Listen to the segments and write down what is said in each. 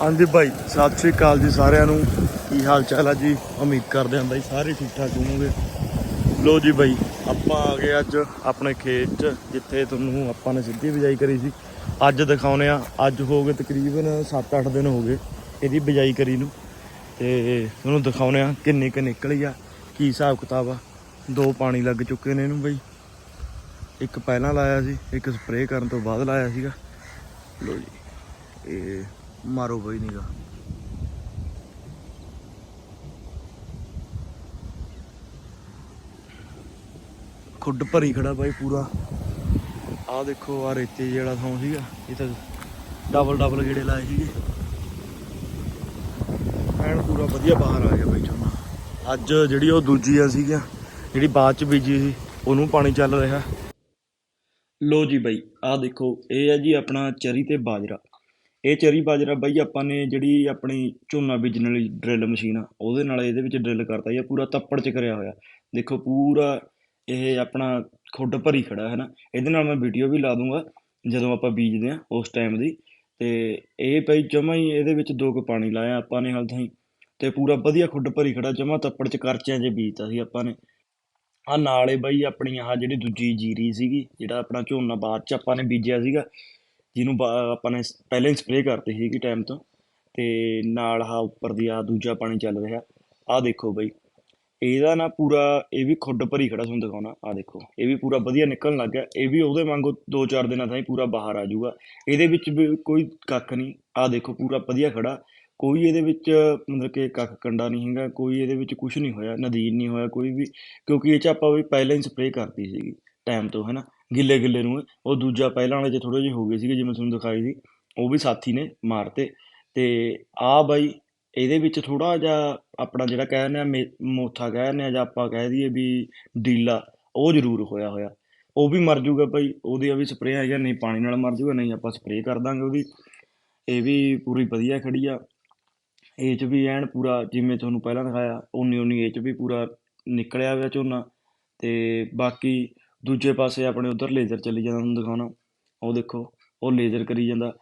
ਹਾਂਜੀ ਭਾਈ, ਸਤਿ ਸ਼੍ਰੀ ਅਕਾਲ ਜੀ ਸਾਰਿਆਂ ਨੂੰ। ਕੀ ਹਾਲ ਚਾਲ ਆ ਜੀ? ਉਮੀਦ ਕਰਦੇ ਹਾਂ ਬਾਈ ਸਾਰੇ ਠੀਕ ਠਾਕ ਹੋਵੋਗੇ। ਲੋ ਜੀ ਬਾਈ ਆਪਾਂ ਆ ਗਏ ਅੱਜ ਆਪਣੇ ਖੇਤ 'ਚ, ਜਿੱਥੇ ਤੁਹਾਨੂੰ ਆਪਾਂ ਨੇ ਸਿੱਧੀ ਬਿਜਾਈ ਕਰੀ ਸੀ। ਅੱਜ ਦਿਖਾਉਨੇ ਆ ਅੱਜ ਹੋ ਗਏ ਤਕਰੀਬਨ 7-8 ਦਿਨ ਹੋ ਗਏ ਇਹਦੀ ਬਿਜਾਈ ਕਰੀ ਨੂੰ। ਤੇ ਤੁਹਾਨੂੰ ਦਿਖਾਉਨੇ ਆ ਕਿੰਨੀ ਕੁ ਨਿਕਲੀ ਆ, ਕੀ ਹਿਸਾਬ ਕਿਤਾਬ ਆ। ਦੋ ਪਾਣੀ ਲੱਗ ਚੁੱਕੇ ਨੇ ਇਹਨੂੰ ਬਾਈ ਇੱਕ ਪਹਿਲਾਂ ਲਾਇਆ ਸੀ, ਇੱਕ ਸਪਰੇਅ ਕਰਨ ਤੋਂ ਬਾਅਦ ਲਾਇਆ ਸੀਗਾ। ਲੋ ਜੀ, ਇਹ ਮਾਰੋ ਬਈ ਨੀਗਾ। ਖੁੱਡ ਭਰੀ ਖੜਾ ਬਾਈ ਪੂਰਾ। ਆਹ ਦੇਖੋ ਆ ਰੇਤੇ ਜਿਹੜਾ ਥਾਂ ਸੀਗਾ, ਇਹ ਤਾਂ ਡਬਲ ਡਬਲ ਗੇੜੇ ਲਾਏ ਸੀਗੇ। ਐਨ ਪੂਰਾ ਵਧੀਆ ਬਾਹਰ ਆ ਗਿਆ ਬਾਈ ਝੋਨਾ ਅੱਜ ਜਿਹੜੀ ਉਹ ਦੂਜੀ ਆ ਸੀਗੀਆਂ ਜਿਹੜੀ ਬਾਅਦ ਚ ਬੀਜੀ ਸੀ, ਉਹਨੂੰ ਪਾਣੀ ਚੱਲ ਰਿਹਾ। ਲੋ ਜੀ ਬਾਈ, ਆਹ ਦੇਖੋ, ਇਹ ਹੈ ਜੀ ਆਪਣਾ ਚਰੀ ਤੇ ਬਾਜਰਾ। ਇਹ ਚਰੀ ਬਾਜਰਾ ਬਾਈ ਆਪਾਂ ਨੇ ਜਿਹੜੀ ਆਪਣੀ ਝੋਨਾ ਬੀਜਣ ਵਾਲੀ ਡਰਿਲ ਮਸ਼ੀਨ ਆ, ਉਹਦੇ ਨਾਲ ਇਹਦੇ ਵਿੱਚ ਡਰਿਲ ਕਰਤਾ, ਇਹ ਪੂਰਾ ਤੱਪੜ ਚ ਕਰਿਆ ਹੋਇਆ। ਦੇਖੋ, ਪੂਰਾ ਇਹ ਆਪਣਾ ਖੁੱਡ ਭਰੀ ਖੜਾ ਹੈ ਨਾ ਇਹਦੇ ਨਾਲ ਮੈਂ ਵੀਡੀਓ ਵੀ ਲਾ ਦੂੰਗਾ, ਜਦੋਂ ਆਪਾਂ ਬੀਜਦੇ ਆ ਉਸ ਟਾਈਮ ਦੀ। ਤੇ ਇਹ ਭਾਈ ਜਮਾ ਹੀ ਇਹਦੇ ਵਿੱਚ ਦੋ ਕੁ ਪਾਣੀ ਲਾਇਆ ਆਪਾਂ ਨੇ ਹਾਲ ਤਾਈਂ ਤੇ ਪੂਰਾ ਵਧੀਆ ਖੁੱਡ ਭਰੀ ਖੜਾ, ਜਮਾ ਤੱਪੜ ਚ ਕਰਚਿਆਂ 'ਚ ਬੀਜਤਾ ਸੀ ਆਪਾਂ ਨੇ। ਆ ਨਾਲੇ ਬਾਈ ਆਪਣੀ ਆਹ ਜਿਹੜੀ ਦੂਜੀ ਜੀਰੀ ਸੀਗੀ, ਜਿਹੜਾ ਆਪਣਾ ਝੋਨਾ ਬਾਅਦ ਚ ਆਪਾਂ ਨੇ ਬੀਜਿਆ ਸੀਗਾ ਜਿਹਨੂੰ ਬਾ- ਆਪਾਂ ਨੇ ਪਹਿਲਾਂ ਹੀ ਸਪਰੇਅ ਕਰਤੀ ਸੀਗੀ ਟਾਈਮ ਤੋਂ, ਤੇ ਨਾਲ ਆਹ ਉੱਪਰ ਦੀ ਆ ਦੂਜਾ ਪਾਣੀ ਚੱਲ ਰਿਹਾ। ਆਹ ਦੇਖੋ ਬਈ, ਇਹਦਾ ਨਾ ਪੂਰਾ, ਇਹ ਵੀ ਖੁੱਡ ਭਰੀ ਖੜਾ ਤੁਹਾਨੂੰ ਦਿਖਾਉਣਾ। ਆਹ ਦੇਖੋ, ਇਹ ਵੀ ਪੂਰਾ ਵਧੀਆ ਨਿਕਲਣ ਲੱਗ ਗਿਆ। ਇਹ ਵੀ ਉਹਦੇ ਵਾਂਗੂ 2-4 ਦਿਨਾਂ ਤਾਈਂ ਪੂਰਾ ਬਾਹਰ ਆ ਜਾਊਗਾ। ਇਹਦੇ ਵਿੱਚ ਵੀ ਕੋਈ ਕੱਖ ਨਹੀਂ। ਆਹ ਦੇਖੋ, ਪੂਰਾ ਵਧੀਆ ਖੜਾ। ਕੋਈ ਇਹਦੇ ਵਿੱਚ ਮਤਲਬ ਕਿ ਕੱਖ ਕੰਡਾ ਨਹੀਂ ਹੈਗਾ, ਕੋਈ ਇਹਦੇ ਵਿੱਚ ਕੁਝ ਨਹੀਂ ਹੋਇਆ, ਨਦੀਨ ਨਹੀਂ ਹੋਇਆ, ਕੋਈ ਵੀ। ਕਿਉਂਕਿ ਇਹ ਚ ਆਪਾਂ ਵੀ ਪਹਿਲਾਂ ਹੀ ਸਪਰੇਅ ਕਰਤੀ ਸੀਗੀ ਟਾਈਮ ਤੋਂ ਹੈਨਾ ਗਿੱਲੇ ਗਿੱਲੇ ਨੂੰ। ਉਹ ਦੂਜਾ ਪਹਿਲਾਂ ਵਾਲੇ ਚ ਥੋੜੇ ਜਿਹੇ ਹੋ ਗਏ ਸੀਗੇ, ਜਿਵੇਂ ਤੁਹਾਨੂੰ ਦਿਖਾਈ ਸੀ, ਉਹ ਵੀ ਸਾਥੀ ਨੇ ਮਾਰਤੇ। ਤੇ ਆ ਬਾਈ, ਇਹਦੇ ਵਿੱਚ ਥੋੜਾ ਜਿਹਾ ਆਪਣਾ ਜਿਹੜਾ ਕਹਿੰਦੇ ਆ, ਮੇ- ਮੋਥਾ ਕਹਿੰਦੇ ਆ, ਜਾਂ ਆਪਾਂ ਕਹਿ ਦਈਏ ਵੀ ਡੀਲਾ, ਉਹ ਜ਼ਰੂਰ ਹੋਇਆ ਹੋਇਆ। ਉਹ ਵੀ ਮਰ ਜੂਗਾ ਭਾਈ ਉਹਦੀ ਵੀ ਸਪਰੇਅ ਹੈਗਾ ਨਹੀਂ ਪਾਣੀ ਨਾਲ ਮਰ ਜੂਗਾ, ਨਹੀਂ ਆਪਾਂ ਸਪਰੇਅ ਕਰ ਦਾਂਗੇ ਉਹਦੀ। ਇਹ ਵੀ ਪੂਰੀ ਵਧੀਆ ਖੜੀ ਆ। ਇਹ ਚ ਵੀ ਐਨ ਪੂਰਾ, ਜਿਵੇਂ ਤੁਹਾਨੂੰ ਪਹਿਲਾਂ ਦਿਖਾਇਆ ਉਨੀ ਉਨੀ ਇਹ ਚ ਵੀ ਪੂਰਾ ਨਿਕਲਿਆ ਹੋਇਆ ਝੋਨਾ। ਤੇ ਬਾਕੀ ਦੂਜੇ ਪਾਸੇ ਆਪਣੇ ਉਧਰ ਲੇਜ਼ਰ ਚੱਲੀ ਜਾਂਦਾ, ਤੁਹਾਨੂੰ ਦਿਖਾਉਣਾ। ਉਹ ਦੇਖੋ, ਉਹ ਲੇਜ਼ਰ ਕਰੀ ਜਾਂਦਾ।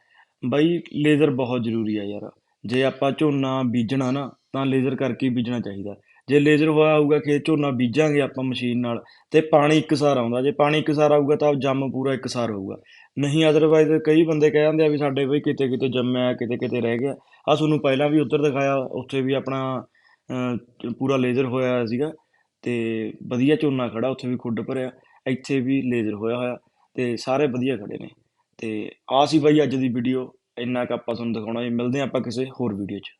ਬਾਈ, ਲੇਜ਼ਰ ਬਹੁਤ ਜ਼ਰੂਰੀ ਆ ਯਾਰ। ਜੇ ਆਪਾਂ ਝੋਨਾ ਬੀਜਣਾ ਨਾ, ਤਾਂ ਲੇਜ਼ਰ ਕਰਕੇ ਬੀਜਣਾ ਚਾਹੀਦਾ। ਜੇ ਲੇਜ਼ਰ ਹੋਇਆ ਹੋਊਗਾ ਕਿ ਝੋਨਾ ਬੀਜਾਂਗੇ ਆਪਾਂ ਮਸ਼ੀਨ ਨਾਲ, ਤੇ ਪਾਣੀ ਇੱਕਸਾਰ ਆਉਂਦਾ। ਜੇ ਪਾਣੀ ਇੱਕਸਾਰ ਆਊਗਾ, ਤਾਂ ਜੰਮ ਪੂਰਾ ਇੱਕਸਾਰ ਹੋਊਗਾ। ਨਹੀਂ ਅਦਰਵਾਈਜ਼ ਕਈ ਬੰਦੇ ਕਹਿ ਜਾਂਦੇ ਆ ਵੀ ਸਾਡੇ ਬਈ ਕਿਤੇ ਕਿਤੇ ਜੰਮਿਆ ਕਿਤੇ ਕਿਤੇ ਰਹਿ ਗਿਆ। ਆ ਤੁਹਾਨੂੰ ਪਹਿਲਾਂ ਵੀ ਉੱਧਰ ਦਿਖਾਇਆ, ਉੱਥੇ ਵੀ ਆਪਣਾ ਪੂਰਾ ਲੇਜ਼ਰ ਹੋਇਆ ਹੋਇਆ ਸੀਗਾ, ਤੇ ਵਧੀਆ ਝੋਨਾ ਖੜਾ, ਉੱਥੇ ਵੀ ਖੁੱਡ ਭਰਿਆ। ਇੱਥੇ ਵੀ ਲੇਜ਼ਰ ਹੋਇਆ ਹੋਇਆ ਤੇ ਸਾਰੇ ਵਧੀਆ ਖੜੇ ਨੇ। ਤੇ ਆ ਸੀ ਬਾਈ ਅੱਜ ਦੀ ਵੀਡੀਓ ਇੰਨਾ ਕੁ ਆਪਾਂ ਤੁਹਾਨੂੰ ਦਿਖਾਉਣਾ ਜੀ। ਮਿਲਦੇ ਹਾਂ ਆਪਾਂ ਕਿਸੇ ਹੋਰ ਵੀਡੀਓ 'ਚ।